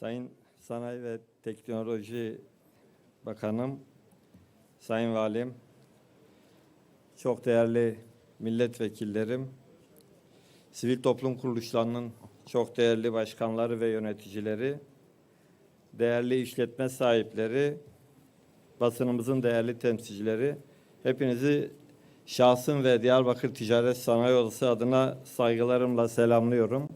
Sayın Sanayi ve Teknoloji Bakanım, Sayın Valim, çok değerli milletvekillerim, sivil toplum kuruluşlarının çok değerli başkanları ve yöneticileri, değerli işletme sahipleri, basınımızın değerli temsilcileri, hepinizi şahsım ve Diyarbakır Ticaret Sanayi Odası adına saygılarımla selamlıyorum.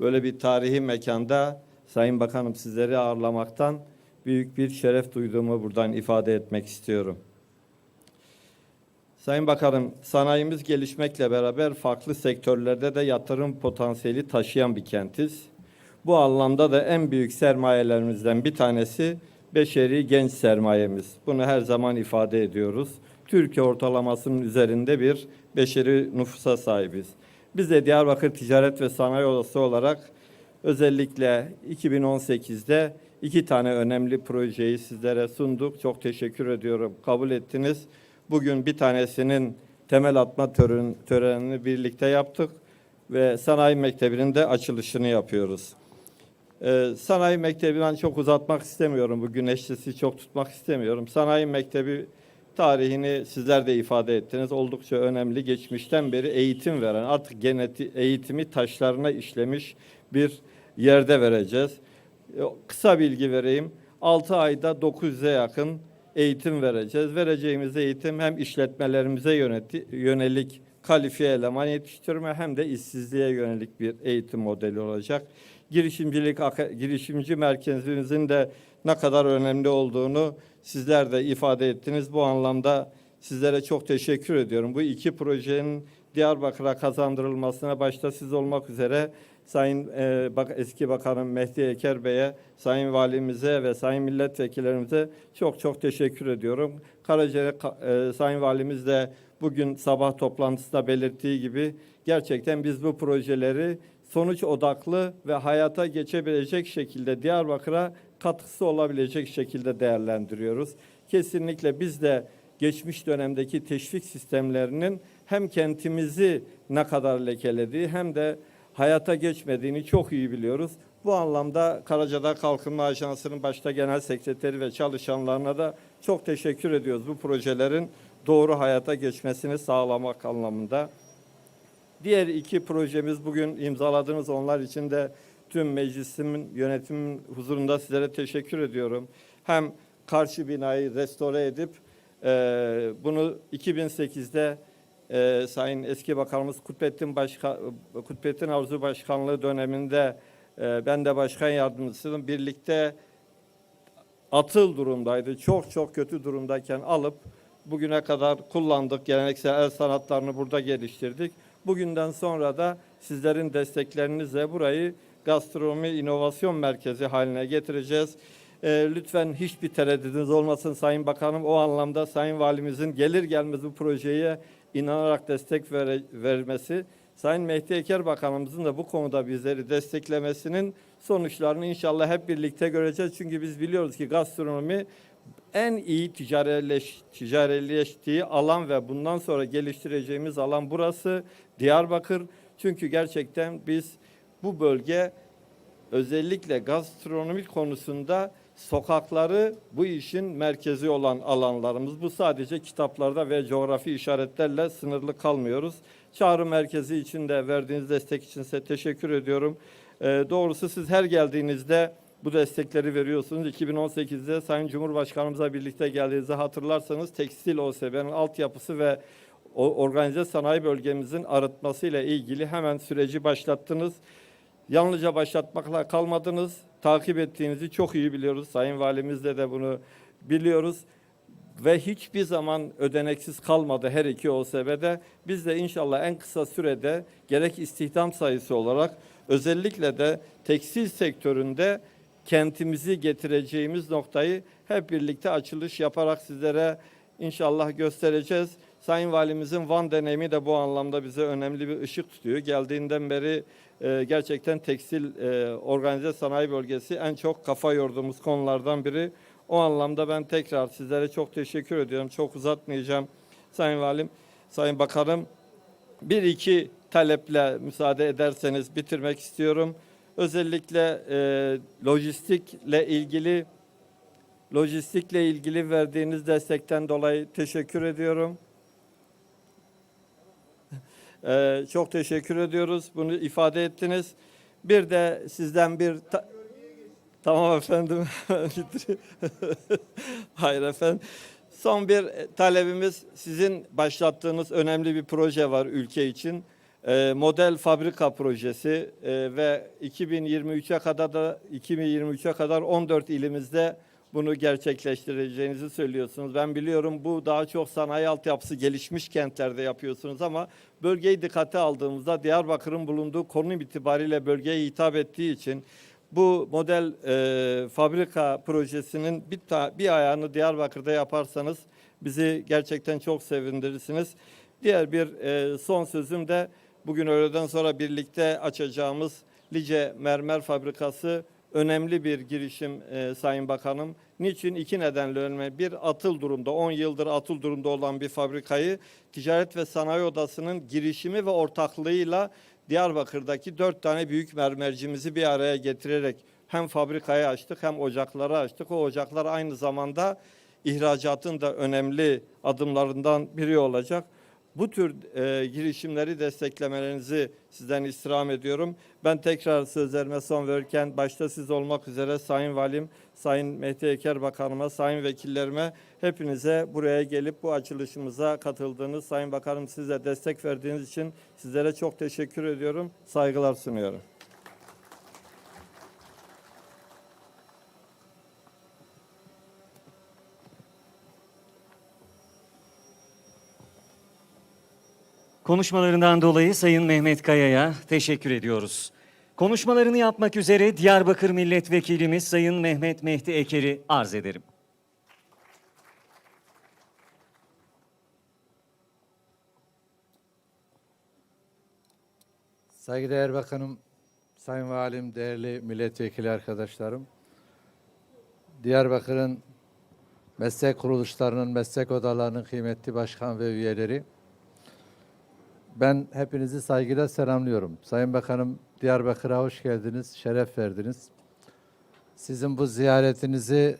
Böyle bir tarihi mekanda Sayın Bakanım sizleri ağırlamaktan büyük bir şeref duyduğumu buradan ifade etmek istiyorum. Sayın Bakanım, sanayimiz gelişmekle beraber farklı sektörlerde de yatırım potansiyeli taşıyan bir kentiz. Bu anlamda da en büyük sermayelerimizden bir tanesi beşeri genç sermayemiz. Bunu her zaman ifade ediyoruz. Türkiye ortalamasının üzerinde bir beşeri nüfusa sahibiz. Biz de Diyarbakır Ticaret ve Sanayi Odası olarak özellikle 2018'de iki tane önemli projeyi sizlere sunduk. Çok teşekkür ediyorum. Kabul ettiniz. Bugün bir tanesinin temel atma tören, törenini birlikte yaptık ve sanayi mektebinin de açılışını yapıyoruz. Ee, sanayi mektebi ben çok uzatmak istemiyorum. Bu güneşlisi çok tutmak istemiyorum. Sanayi mektebi tarihini sizler de ifade ettiniz. Oldukça önemli. Geçmişten beri eğitim veren, artık geneti, eğitimi taşlarına işlemiş bir yerde vereceğiz. Ee, Kısa bilgi vereyim. 6 ayda 900'e yakın eğitim vereceğiz. Vereceğimiz eğitim hem işletmelerimize yönelik kalifiye eleman yetiştirme hem de işsizliğe yönelik bir eğitim modeli olacak. Girişimcilik girişimci merkezimizin de ne kadar önemli olduğunu sizler de ifade ettiniz. Bu anlamda sizlere çok teşekkür ediyorum. Bu iki projenin Diyarbakır'a kazandırılmasına başta siz olmak üzere Sayın e, bak, eski Bakanım Mehdi Eker Bey'e, Sayın Valimize ve Sayın Milletvekillerimize çok çok teşekkür ediyorum. Karaca e, Sayın Valimiz de bugün sabah toplantısında belirttiği gibi gerçekten biz bu projeleri sonuç odaklı ve hayata geçebilecek şekilde Diyarbakır'a katkısı olabilecek şekilde değerlendiriyoruz. Kesinlikle biz de geçmiş dönemdeki teşvik sistemlerinin hem kentimizi ne kadar lekelediği hem de hayata geçmediğini çok iyi biliyoruz. Bu anlamda Karacadağ Kalkınma Ajansı'nın başta genel sekreteri ve çalışanlarına da çok teşekkür ediyoruz bu projelerin doğru hayata geçmesini sağlamak anlamında. Diğer iki projemiz bugün imzaladığınız onlar için de tüm meclisimin yönetimin huzurunda sizlere teşekkür ediyorum. Hem karşı binayı restore edip e, bunu 2008'de e, Sayın eski Bakanımız Kutbettin Başka, Kutbettin Arzu Başkanlığı döneminde e, ben de başkan yardımcısıydım. Birlikte atıl durumdaydı. Çok çok kötü durumdayken alıp bugüne kadar kullandık. Geleneksel el sanatlarını burada geliştirdik. Bugünden sonra da sizlerin desteklerinizle burayı gastronomi inovasyon merkezi haline getireceğiz. Ee, lütfen hiçbir tereddüdünüz olmasın Sayın Bakanım. O anlamda Sayın Valimizin gelir gelmez bu projeye inanarak destek vere- vermesi, Sayın Mehdi Eker Bakanımızın da bu konuda bizleri desteklemesinin sonuçlarını inşallah hep birlikte göreceğiz. Çünkü biz biliyoruz ki gastronomi en iyi ticareleş, ticareleştiği alan ve bundan sonra geliştireceğimiz alan burası Diyarbakır. Çünkü gerçekten biz bu bölge özellikle gastronomik konusunda sokakları bu işin merkezi olan alanlarımız. Bu sadece kitaplarda ve coğrafi işaretlerle sınırlı kalmıyoruz. Çağrı merkezi için de verdiğiniz destek için size teşekkür ediyorum. Ee, doğrusu siz her geldiğinizde bu destekleri veriyorsunuz. 2018'de Sayın Cumhurbaşkanımızla birlikte geldiğinizde hatırlarsanız tekstil OSB'nin altyapısı ve organize sanayi bölgemizin arıtmasıyla ilgili hemen süreci başlattınız. Yalnızca başlatmakla kalmadınız. Takip ettiğinizi çok iyi biliyoruz. Sayın Valimizle de bunu biliyoruz. Ve hiçbir zaman ödeneksiz kalmadı her iki OSB'de. Biz de inşallah en kısa sürede gerek istihdam sayısı olarak özellikle de tekstil sektöründe kentimizi getireceğimiz noktayı hep birlikte açılış yaparak sizlere inşallah göstereceğiz. Sayın Valimizin Van deneyimi de bu anlamda bize önemli bir ışık tutuyor. Geldiğinden beri e, gerçekten tekstil e, organize sanayi bölgesi en çok kafa yorduğumuz konulardan biri. O anlamda ben tekrar sizlere çok teşekkür ediyorum. Çok uzatmayacağım Sayın Valim, Sayın Bakanım. Bir iki taleple müsaade ederseniz bitirmek istiyorum. Özellikle e, lojistikle ilgili lojistikle ilgili verdiğiniz destekten dolayı teşekkür ediyorum. E, çok teşekkür ediyoruz. Bunu ifade ettiniz. Bir de sizden bir ta- Tamam efendim. Hayır efendim. Son bir talebimiz sizin başlattığınız önemli bir proje var ülke için. Ee, model fabrika projesi Ee, ve 2023'e kadar da 2023'e kadar 14 ilimizde bunu gerçekleştireceğinizi söylüyorsunuz. Ben biliyorum bu daha çok sanayi altyapısı gelişmiş kentlerde yapıyorsunuz ama bölgeyi dikkate aldığımızda Diyarbakır'ın bulunduğu konum itibariyle bölgeye hitap ettiği için bu model e, fabrika projesinin bir, ta- bir ayağını Diyarbakır'da yaparsanız bizi gerçekten çok sevindirirsiniz. Diğer bir e, son sözüm de bugün öğleden sonra birlikte açacağımız Lice Mermer Fabrikası önemli bir girişim e, Sayın Bakanım. Niçin? İki nedenle önemli. Bir atıl durumda, 10 yıldır atıl durumda olan bir fabrikayı Ticaret ve Sanayi Odası'nın girişimi ve ortaklığıyla Diyarbakır'daki dört tane büyük mermercimizi bir araya getirerek hem fabrikayı açtık hem ocakları açtık. O ocaklar aynı zamanda ihracatın da önemli adımlarından biri olacak. Bu tür e, girişimleri desteklemelerinizi sizden istirham ediyorum. Ben tekrar sözlerime son verirken başta siz olmak üzere Sayın Valim, Sayın Mehdi Eker Bakanıma, Sayın Vekillerime hepinize buraya gelip bu açılışımıza katıldığınız, Sayın Bakanım size destek verdiğiniz için sizlere çok teşekkür ediyorum. Saygılar sunuyorum. Konuşmalarından dolayı Sayın Mehmet Kaya'ya teşekkür ediyoruz. Konuşmalarını yapmak üzere Diyarbakır Milletvekilimiz Sayın Mehmet Mehdi Eker'i arz ederim. Saygıdeğer Bakanım, Sayın Valim, değerli milletvekili arkadaşlarım. Diyarbakır'ın meslek kuruluşlarının, meslek odalarının kıymetli başkan ve üyeleri. Ben hepinizi saygıyla selamlıyorum. Sayın Bakanım, Diyarbakır'a hoş geldiniz, şeref verdiniz. Sizin bu ziyaretinizi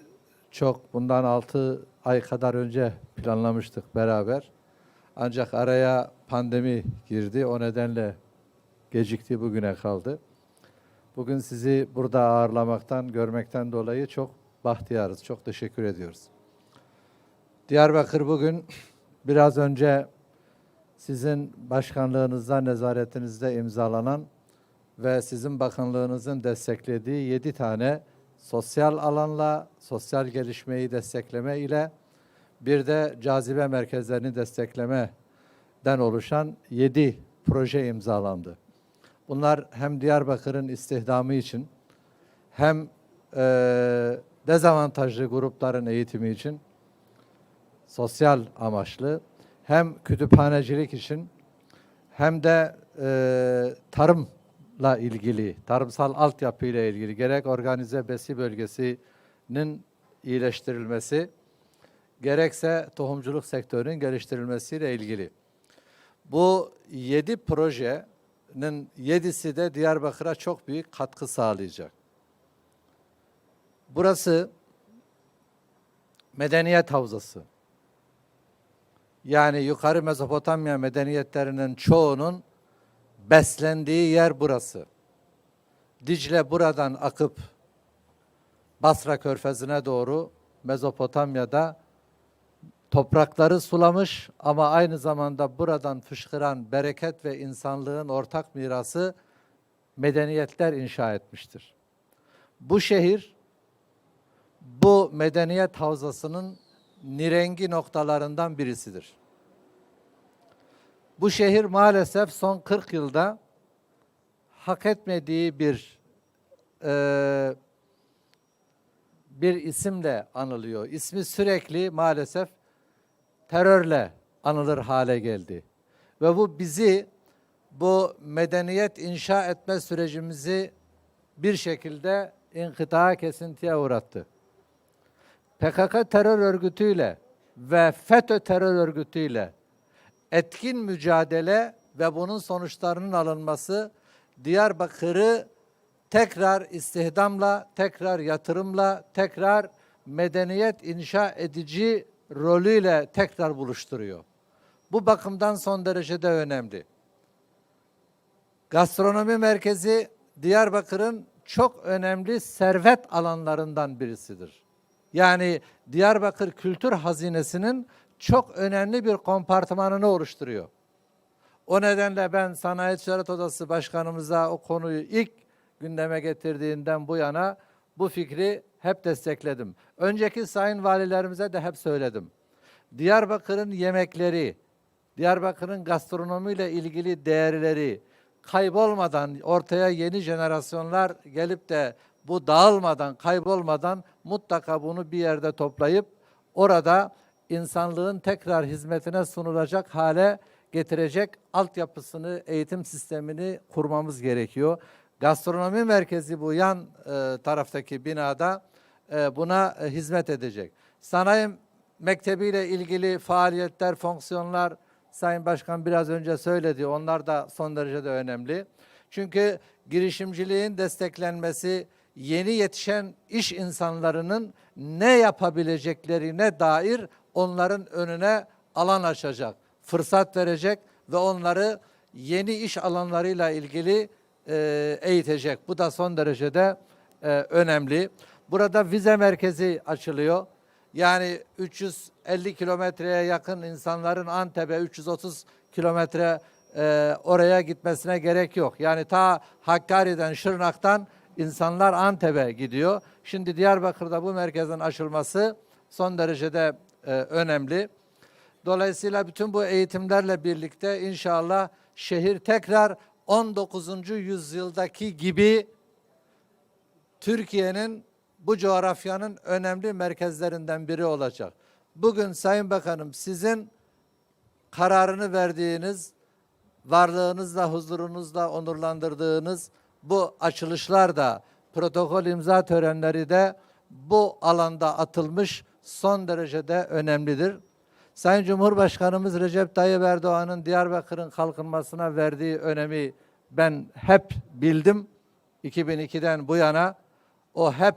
çok bundan altı ay kadar önce planlamıştık beraber. Ancak araya pandemi girdi. O nedenle gecikti bugüne kaldı. Bugün sizi burada ağırlamaktan, görmekten dolayı çok bahtiyarız. Çok teşekkür ediyoruz. Diyarbakır bugün biraz önce sizin başkanlığınızda, nezaretinizde imzalanan ve sizin bakanlığınızın desteklediği yedi tane sosyal alanla, sosyal gelişmeyi destekleme ile bir de cazibe merkezlerini desteklemeden oluşan yedi proje imzalandı. Bunlar hem Diyarbakır'ın istihdamı için hem eee, dezavantajlı grupların eğitimi için sosyal amaçlı hem kütüphanecilik için hem de eee, tarımla ilgili, tarımsal altyapıyla ilgili gerek organize besi bölgesinin iyileştirilmesi gerekse tohumculuk sektörünün geliştirilmesiyle ilgili. Bu yedi projenin yedisi de Diyarbakır'a çok büyük katkı sağlayacak. Burası medeniyet havzası. Yani yukarı Mezopotamya medeniyetlerinin çoğunun beslendiği yer burası. Dicle buradan akıp Basra Körfezi'ne doğru Mezopotamya'da toprakları sulamış ama aynı zamanda buradan fışkıran bereket ve insanlığın ortak mirası medeniyetler inşa etmiştir. Bu şehir bu medeniyet havzasının nirengi noktalarından birisidir. Bu şehir maalesef son 40 yılda hak etmediği bir eee bir isimle anılıyor. İsmi sürekli maalesef terörle anılır hale geldi. Ve bu bizi bu medeniyet inşa etme sürecimizi bir şekilde inkıtaa kesintiye uğrattı. PKK terör örgütüyle ve FETÖ terör örgütüyle etkin mücadele ve bunun sonuçlarının alınması Diyarbakır'ı tekrar istihdamla, tekrar yatırımla, tekrar medeniyet inşa edici rolüyle tekrar buluşturuyor. Bu bakımdan son derecede önemli. Gastronomi merkezi Diyarbakır'ın çok önemli servet alanlarından birisidir. Yani Diyarbakır kültür hazinesinin çok önemli bir kompartımanını oluşturuyor. O nedenle ben Sanayi Ticaret Odası Başkanımıza o konuyu ilk gündeme getirdiğinden bu yana bu fikri hep destekledim. Önceki sayın valilerimize de hep söyledim. Diyarbakır'ın yemekleri, Diyarbakır'ın gastronomiyle ilgili değerleri kaybolmadan ortaya yeni jenerasyonlar gelip de bu dağılmadan, kaybolmadan mutlaka bunu bir yerde toplayıp orada insanlığın tekrar hizmetine sunulacak hale getirecek altyapısını, eğitim sistemini kurmamız gerekiyor. Gastronomi merkezi bu yan e, taraftaki binada e, buna e, hizmet edecek. Sanayi mektebiyle ilgili faaliyetler, fonksiyonlar Sayın Başkan biraz önce söyledi. Onlar da son derece de önemli. Çünkü girişimciliğin desteklenmesi yeni yetişen iş insanlarının ne yapabileceklerine dair onların önüne alan açacak, fırsat verecek ve onları yeni iş alanlarıyla ilgili e, eğitecek. Bu da son derecede e, önemli. Burada vize merkezi açılıyor. Yani 350 kilometreye yakın insanların Antep'e 330 kilometre e, oraya gitmesine gerek yok. Yani ta Hakkari'den, Şırnak'tan insanlar Antep'e gidiyor. Şimdi Diyarbakır'da bu merkezin açılması son derecede e, önemli. Dolayısıyla bütün bu eğitimlerle birlikte inşallah şehir tekrar 19. yüzyıldaki gibi Türkiye'nin bu coğrafyanın önemli merkezlerinden biri olacak. Bugün Sayın Bakanım sizin kararını verdiğiniz, varlığınızla, huzurunuzla onurlandırdığınız bu açılışlar da, protokol imza törenleri de bu alanda atılmış son derecede önemlidir. Sayın Cumhurbaşkanımız Recep Tayyip Erdoğan'ın Diyarbakır'ın kalkınmasına verdiği önemi ben hep bildim. 2002'den bu yana o hep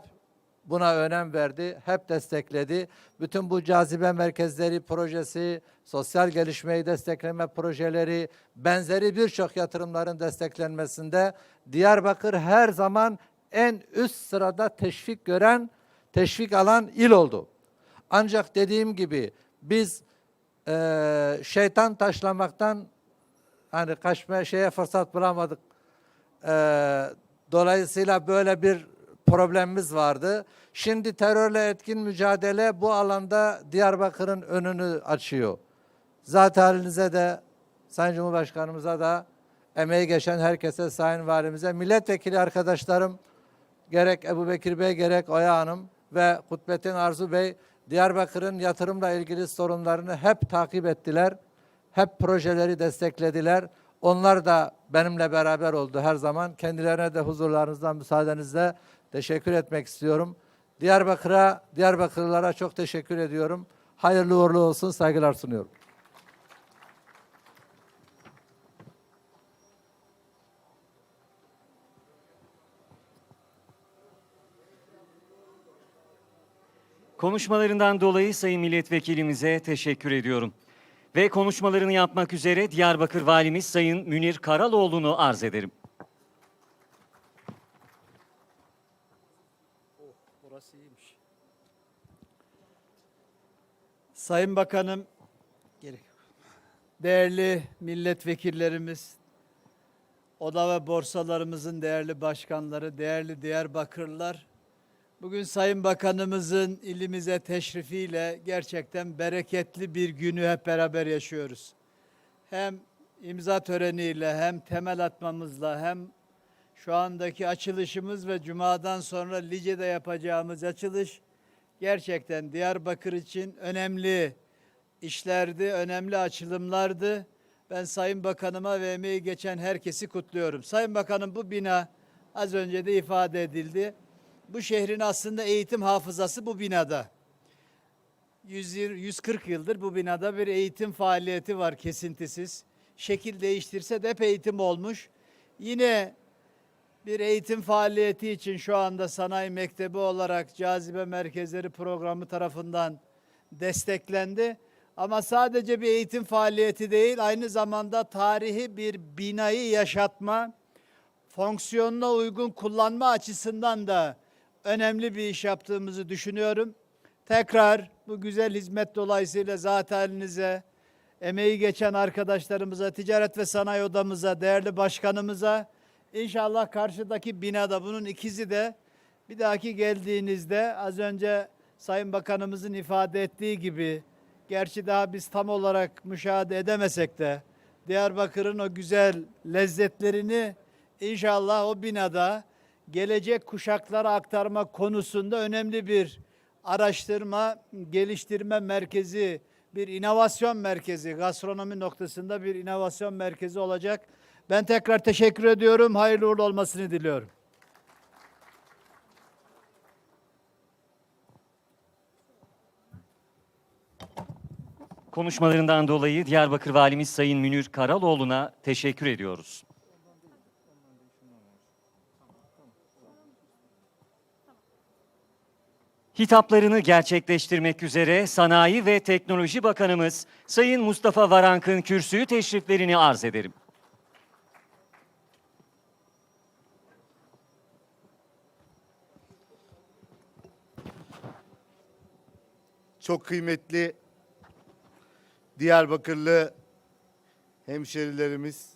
buna önem verdi, hep destekledi. Bütün bu cazibe merkezleri projesi, sosyal gelişmeyi destekleme projeleri, benzeri birçok yatırımların desteklenmesinde Diyarbakır her zaman en üst sırada teşvik gören, teşvik alan il oldu. Ancak dediğim gibi biz eee, şeytan taşlamaktan hani kaçmaya şeye fırsat bulamadık. Eee, dolayısıyla böyle bir problemimiz vardı. Şimdi terörle etkin mücadele bu alanda Diyarbakır'ın önünü açıyor. Zat halinize de Sayın Cumhurbaşkanımıza da emeği geçen herkese, Sayın Valimize, milletvekili arkadaşlarım, gerek Ebu Bekir Bey gerek Oya Hanım ve Kutbettin Arzu Bey Diyarbakır'ın yatırımla ilgili sorunlarını hep takip ettiler. Hep projeleri desteklediler. Onlar da benimle beraber oldu her zaman. Kendilerine de huzurlarınızdan müsaadenizle teşekkür etmek istiyorum. Diyarbakır'a, Diyarbakırlılara çok teşekkür ediyorum. Hayırlı uğurlu olsun, saygılar sunuyorum. Konuşmalarından dolayı Sayın Milletvekilimize teşekkür ediyorum. Ve konuşmalarını yapmak üzere Diyarbakır Valimiz Sayın Münir Karaloğlu'nu arz ederim. Burası iyiymiş. Sayın Bakanım, değerli milletvekillerimiz, oda ve borsalarımızın değerli başkanları, değerli Diyarbakırlılar, bugün Sayın Bakanımızın ilimize teşrifiyle gerçekten bereketli bir günü hep beraber yaşıyoruz. Hem imza töreniyle hem temel atmamızla hem şu andaki açılışımız ve Cuma'dan sonra Lice'de yapacağımız açılış gerçekten Diyarbakır için önemli işlerdi, önemli açılımlardı. Ben Sayın Bakanıma ve emeği geçen herkesi kutluyorum. Sayın Bakanım bu bina az önce de ifade edildi. Bu şehrin aslında eğitim hafızası bu binada. 100 yıl- 140 yıldır bu binada bir eğitim faaliyeti var kesintisiz. Şekil değiştirse de hep eğitim olmuş. Yine bir eğitim faaliyeti için şu anda sanayi mektebi olarak cazibe merkezleri programı tarafından desteklendi. Ama sadece bir eğitim faaliyeti değil, aynı zamanda tarihi bir binayı yaşatma, fonksiyonuna uygun kullanma açısından da önemli bir iş yaptığımızı düşünüyorum. Tekrar bu güzel hizmet dolayısıyla zat halinize, emeği geçen arkadaşlarımıza, ticaret ve sanayi odamıza, değerli başkanımıza, inşallah karşıdaki binada bunun ikizi de bir dahaki geldiğinizde az önce Sayın Bakanımızın ifade ettiği gibi, gerçi daha biz tam olarak müşahede edemesek de, Diyarbakır'ın o güzel lezzetlerini inşallah o binada gelecek kuşaklara aktarma konusunda önemli bir araştırma, geliştirme merkezi, bir inovasyon merkezi, gastronomi noktasında bir inovasyon merkezi olacak. Ben tekrar teşekkür ediyorum. Hayırlı uğurlu olmasını diliyorum. Konuşmalarından dolayı Diyarbakır Valimiz Sayın Münir Karaloğlu'na teşekkür ediyoruz. Hitaplarını gerçekleştirmek üzere Sanayi ve Teknoloji Bakanımız Sayın Mustafa Varank'ın kürsüyü teşriflerini arz ederim. Çok kıymetli Diyarbakırlı hemşerilerimiz,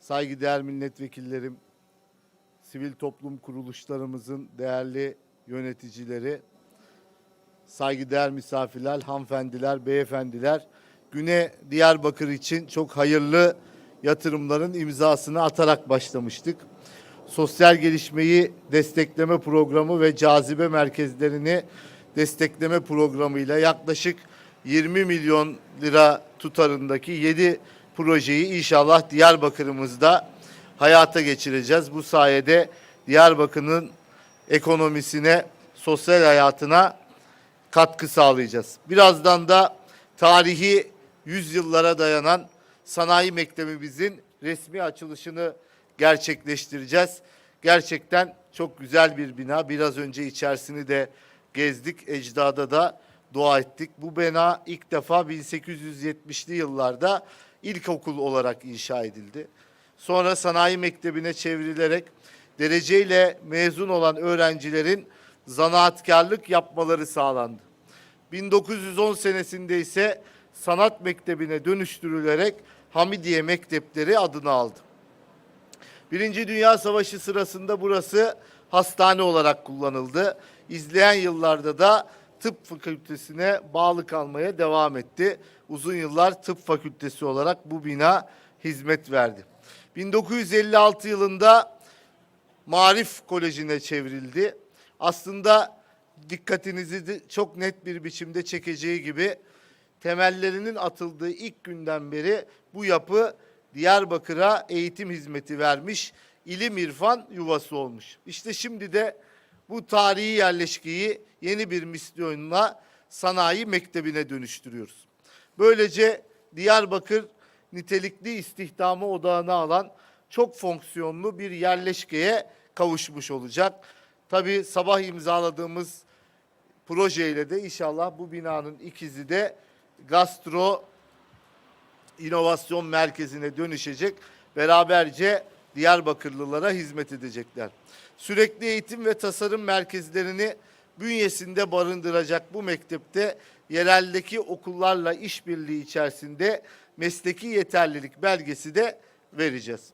saygıdeğer milletvekillerim, sivil toplum kuruluşlarımızın değerli yöneticileri, saygıdeğer misafirler, hanımefendiler, beyefendiler, güne Diyarbakır için çok hayırlı yatırımların imzasını atarak başlamıştık. Sosyal gelişmeyi destekleme programı ve cazibe merkezlerini destekleme programıyla yaklaşık 20 milyon lira tutarındaki 7 projeyi inşallah Diyarbakır'ımızda hayata geçireceğiz. Bu sayede Diyarbakır'ın ekonomisine, sosyal hayatına katkı sağlayacağız. Birazdan da tarihi yüzyıllara dayanan sanayi mektebimizin resmi açılışını gerçekleştireceğiz. Gerçekten çok güzel bir bina. Biraz önce içerisini de gezdik. Ecdada da dua ettik. Bu bina ilk defa 1870'li yıllarda ilkokul olarak inşa edildi. Sonra sanayi mektebine çevrilerek dereceyle mezun olan öğrencilerin zanaatkarlık yapmaları sağlandı. 1910 senesinde ise sanat mektebine dönüştürülerek Hamidiye Mektepleri adını aldı. Birinci Dünya Savaşı sırasında burası hastane olarak kullanıldı. İzleyen yıllarda da tıp fakültesine bağlı kalmaya devam etti. Uzun yıllar tıp fakültesi olarak bu bina hizmet verdi. 1956 yılında Marif Koleji'ne çevrildi. Aslında dikkatinizi çok net bir biçimde çekeceği gibi temellerinin atıldığı ilk günden beri bu yapı Diyarbakır'a eğitim hizmeti vermiş, ilim irfan yuvası olmuş. İşte şimdi de bu tarihi yerleşkeyi yeni bir misyonla sanayi mektebine dönüştürüyoruz. Böylece Diyarbakır nitelikli istihdamı odağına alan çok fonksiyonlu bir yerleşkeye kavuşmuş olacak. Tabii sabah imzaladığımız projeyle de inşallah bu binanın ikizi de gastro inovasyon merkezine dönüşecek. Beraberce Diyarbakırlılara hizmet edecekler. Sürekli eğitim ve tasarım merkezlerini bünyesinde barındıracak bu mektepte yereldeki okullarla işbirliği içerisinde mesleki yeterlilik belgesi de vereceğiz.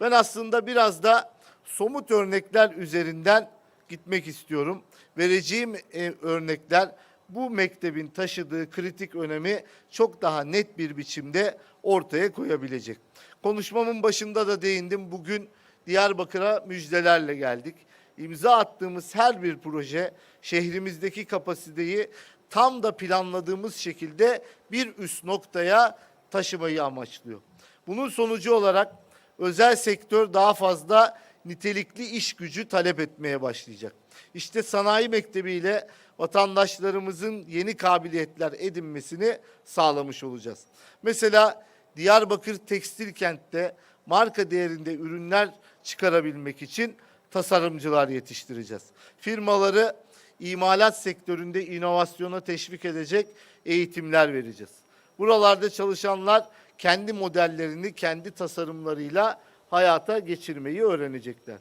Ben aslında biraz da somut örnekler üzerinden gitmek istiyorum. Vereceğim e, örnekler bu mektebin taşıdığı kritik önemi çok daha net bir biçimde ortaya koyabilecek. Konuşmamın başında da değindim. Bugün Diyarbakır'a müjdelerle geldik. İmza attığımız her bir proje şehrimizdeki kapasiteyi tam da planladığımız şekilde bir üst noktaya taşımayı amaçlıyor. Bunun sonucu olarak özel sektör daha fazla nitelikli iş gücü talep etmeye başlayacak. İşte sanayi mektebiyle vatandaşlarımızın yeni kabiliyetler edinmesini sağlamış olacağız. Mesela Diyarbakır Tekstil Kent'te marka değerinde ürünler çıkarabilmek için tasarımcılar yetiştireceğiz. Firmaları imalat sektöründe inovasyona teşvik edecek eğitimler vereceğiz. Buralarda çalışanlar kendi modellerini kendi tasarımlarıyla hayata geçirmeyi öğrenecekler.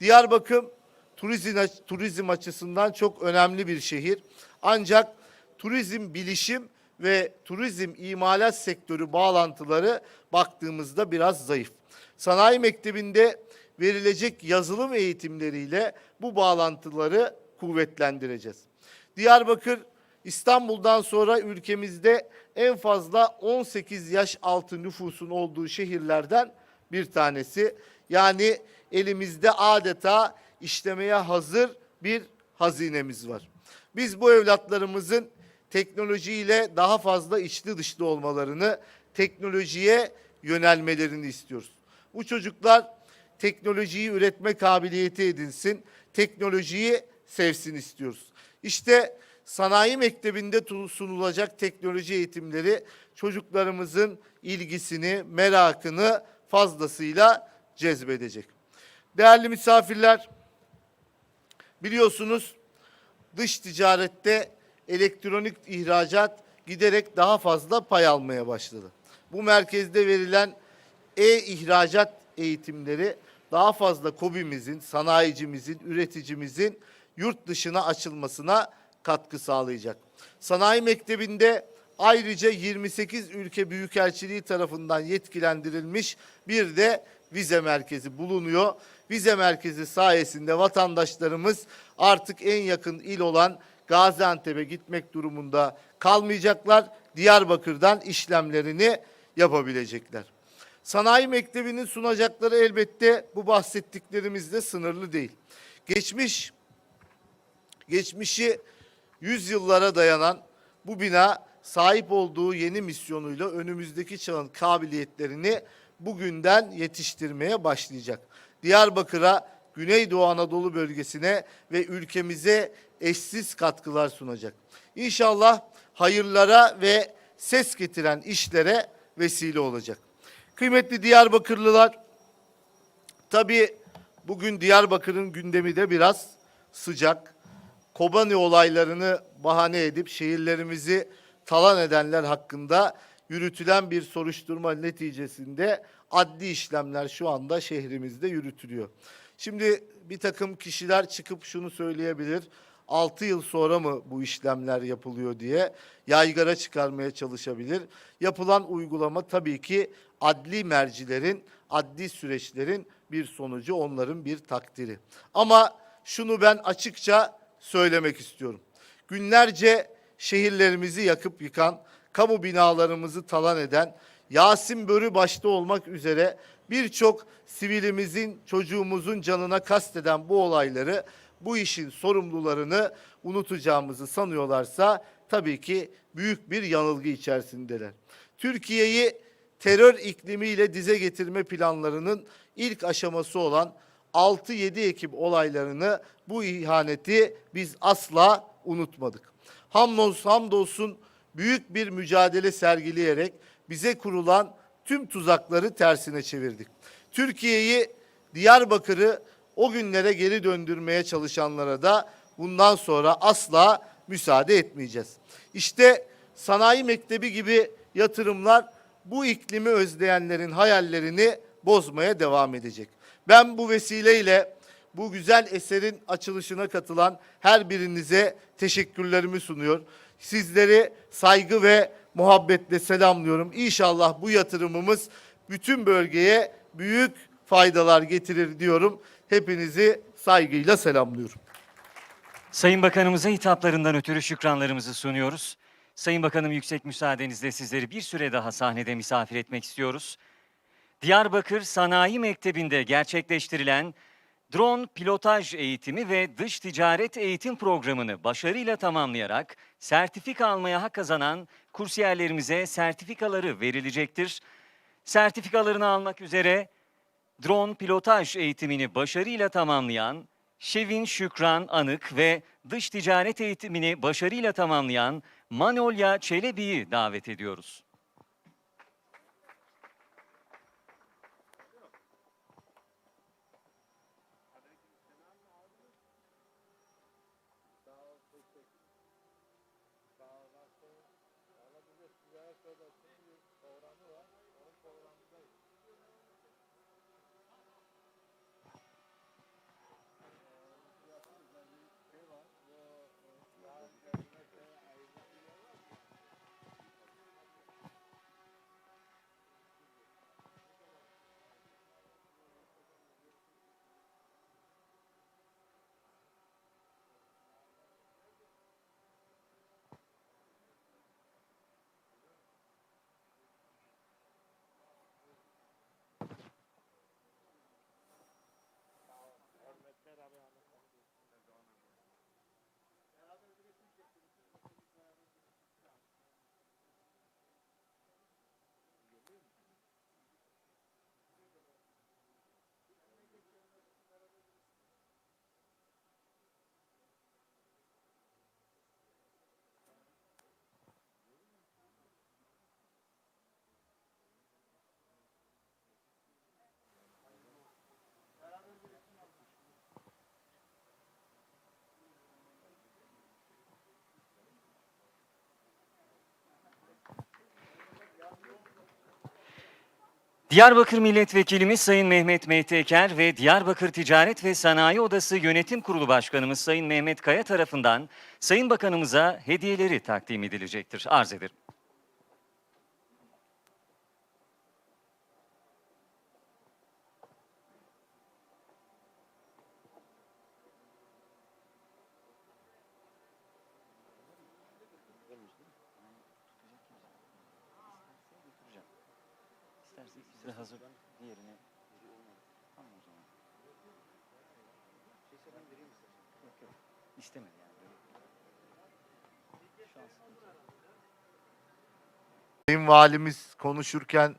Diyarbakır turizm, turizm açısından çok önemli bir şehir. Ancak turizm bilişim ve turizm imalat sektörü bağlantıları baktığımızda biraz zayıf. Sanayi Mektebi'nde verilecek yazılım eğitimleriyle bu bağlantıları kuvvetlendireceğiz. Diyarbakır İstanbul'dan sonra ülkemizde en fazla 18 yaş altı nüfusun olduğu şehirlerden bir tanesi. Yani elimizde adeta işlemeye hazır bir hazinemiz var. Biz bu evlatlarımızın teknolojiyle daha fazla içli dışlı olmalarını, teknolojiye yönelmelerini istiyoruz. Bu çocuklar teknolojiyi üretme kabiliyeti edinsin, teknolojiyi sevsin istiyoruz. İşte sanayi mektebinde sunulacak teknoloji eğitimleri çocuklarımızın ilgisini, merakını fazlasıyla cezbedecek. Değerli misafirler, biliyorsunuz dış ticarette elektronik ihracat giderek daha fazla pay almaya başladı. Bu merkezde verilen e-ihracat eğitimleri daha fazla KOBİ'mizin, sanayicimizin, üreticimizin yurt dışına açılmasına katkı sağlayacak. Sanayi Mektebi'nde ayrıca 28 ülke büyükelçiliği tarafından yetkilendirilmiş bir de vize merkezi bulunuyor. Vize merkezi sayesinde vatandaşlarımız artık en yakın il olan Gaziantep'e gitmek durumunda kalmayacaklar. Diyarbakır'dan işlemlerini yapabilecekler. Sanayi Mektebi'nin sunacakları elbette bu bahsettiklerimizle sınırlı değil. Geçmiş geçmişi yüzyıllara dayanan bu bina sahip olduğu yeni misyonuyla önümüzdeki çağın kabiliyetlerini bugünden yetiştirmeye başlayacak. Diyarbakır'a, Güneydoğu Anadolu bölgesine ve ülkemize eşsiz katkılar sunacak. İnşallah hayırlara ve ses getiren işlere vesile olacak. Kıymetli Diyarbakırlılar, tabii bugün Diyarbakır'ın gündemi de biraz sıcak. Kobani olaylarını bahane edip şehirlerimizi talan edenler hakkında yürütülen bir soruşturma neticesinde adli işlemler şu anda şehrimizde yürütülüyor. Şimdi bir takım kişiler çıkıp şunu söyleyebilir. 6 yıl sonra mı bu işlemler yapılıyor diye yaygara çıkarmaya çalışabilir. Yapılan uygulama tabii ki adli mercilerin, adli süreçlerin bir sonucu, onların bir takdiri. Ama şunu ben açıkça söylemek istiyorum. Günlerce şehirlerimizi yakıp yıkan, kamu binalarımızı talan eden, Yasin Börü başta olmak üzere birçok sivilimizin, çocuğumuzun canına kasteden bu olayları, bu işin sorumlularını unutacağımızı sanıyorlarsa tabii ki büyük bir yanılgı içerisindeler. Türkiye'yi terör iklimiyle dize getirme planlarının ilk aşaması olan 6-7 Ekim olaylarını bu ihaneti biz asla unutmadık. Hamdolsun, hamdolsun büyük bir mücadele sergileyerek bize kurulan tüm tuzakları tersine çevirdik. Türkiye'yi, Diyarbakır'ı o günlere geri döndürmeye çalışanlara da bundan sonra asla müsaade etmeyeceğiz. İşte sanayi mektebi gibi yatırımlar bu iklimi özleyenlerin hayallerini bozmaya devam edecek. Ben bu vesileyle bu güzel eserin açılışına katılan her birinize teşekkürlerimi sunuyor. Sizleri saygı ve muhabbetle selamlıyorum. İnşallah bu yatırımımız bütün bölgeye büyük faydalar getirir diyorum. Hepinizi saygıyla selamlıyorum. Sayın Bakanımıza hitaplarından ötürü şükranlarımızı sunuyoruz. Sayın Bakanım yüksek müsaadenizle sizleri bir süre daha sahnede misafir etmek istiyoruz. Diyarbakır Sanayi Mektebi'nde gerçekleştirilen drone pilotaj eğitimi ve dış ticaret eğitim programını başarıyla tamamlayarak sertifika almaya hak kazanan kursiyerlerimize sertifikaları verilecektir. Sertifikalarını almak üzere drone pilotaj eğitimini başarıyla tamamlayan Şevin Şükran Anık ve dış ticaret eğitimini başarıyla tamamlayan Manolya Çelebi'yi davet ediyoruz. Diyarbakır Milletvekilimiz Sayın Mehmet Meyteker ve Diyarbakır Ticaret ve Sanayi Odası Yönetim Kurulu Başkanımız Sayın Mehmet Kaya tarafından Sayın Bakanımıza hediyeleri takdim edilecektir. Arz ederim. İsterse ikisi hazır diğerine. Tamam o zaman. Yok yok. İstemedi yani. Böyle. Şu an sıkıntı yok. Sayın Valimiz konuşurken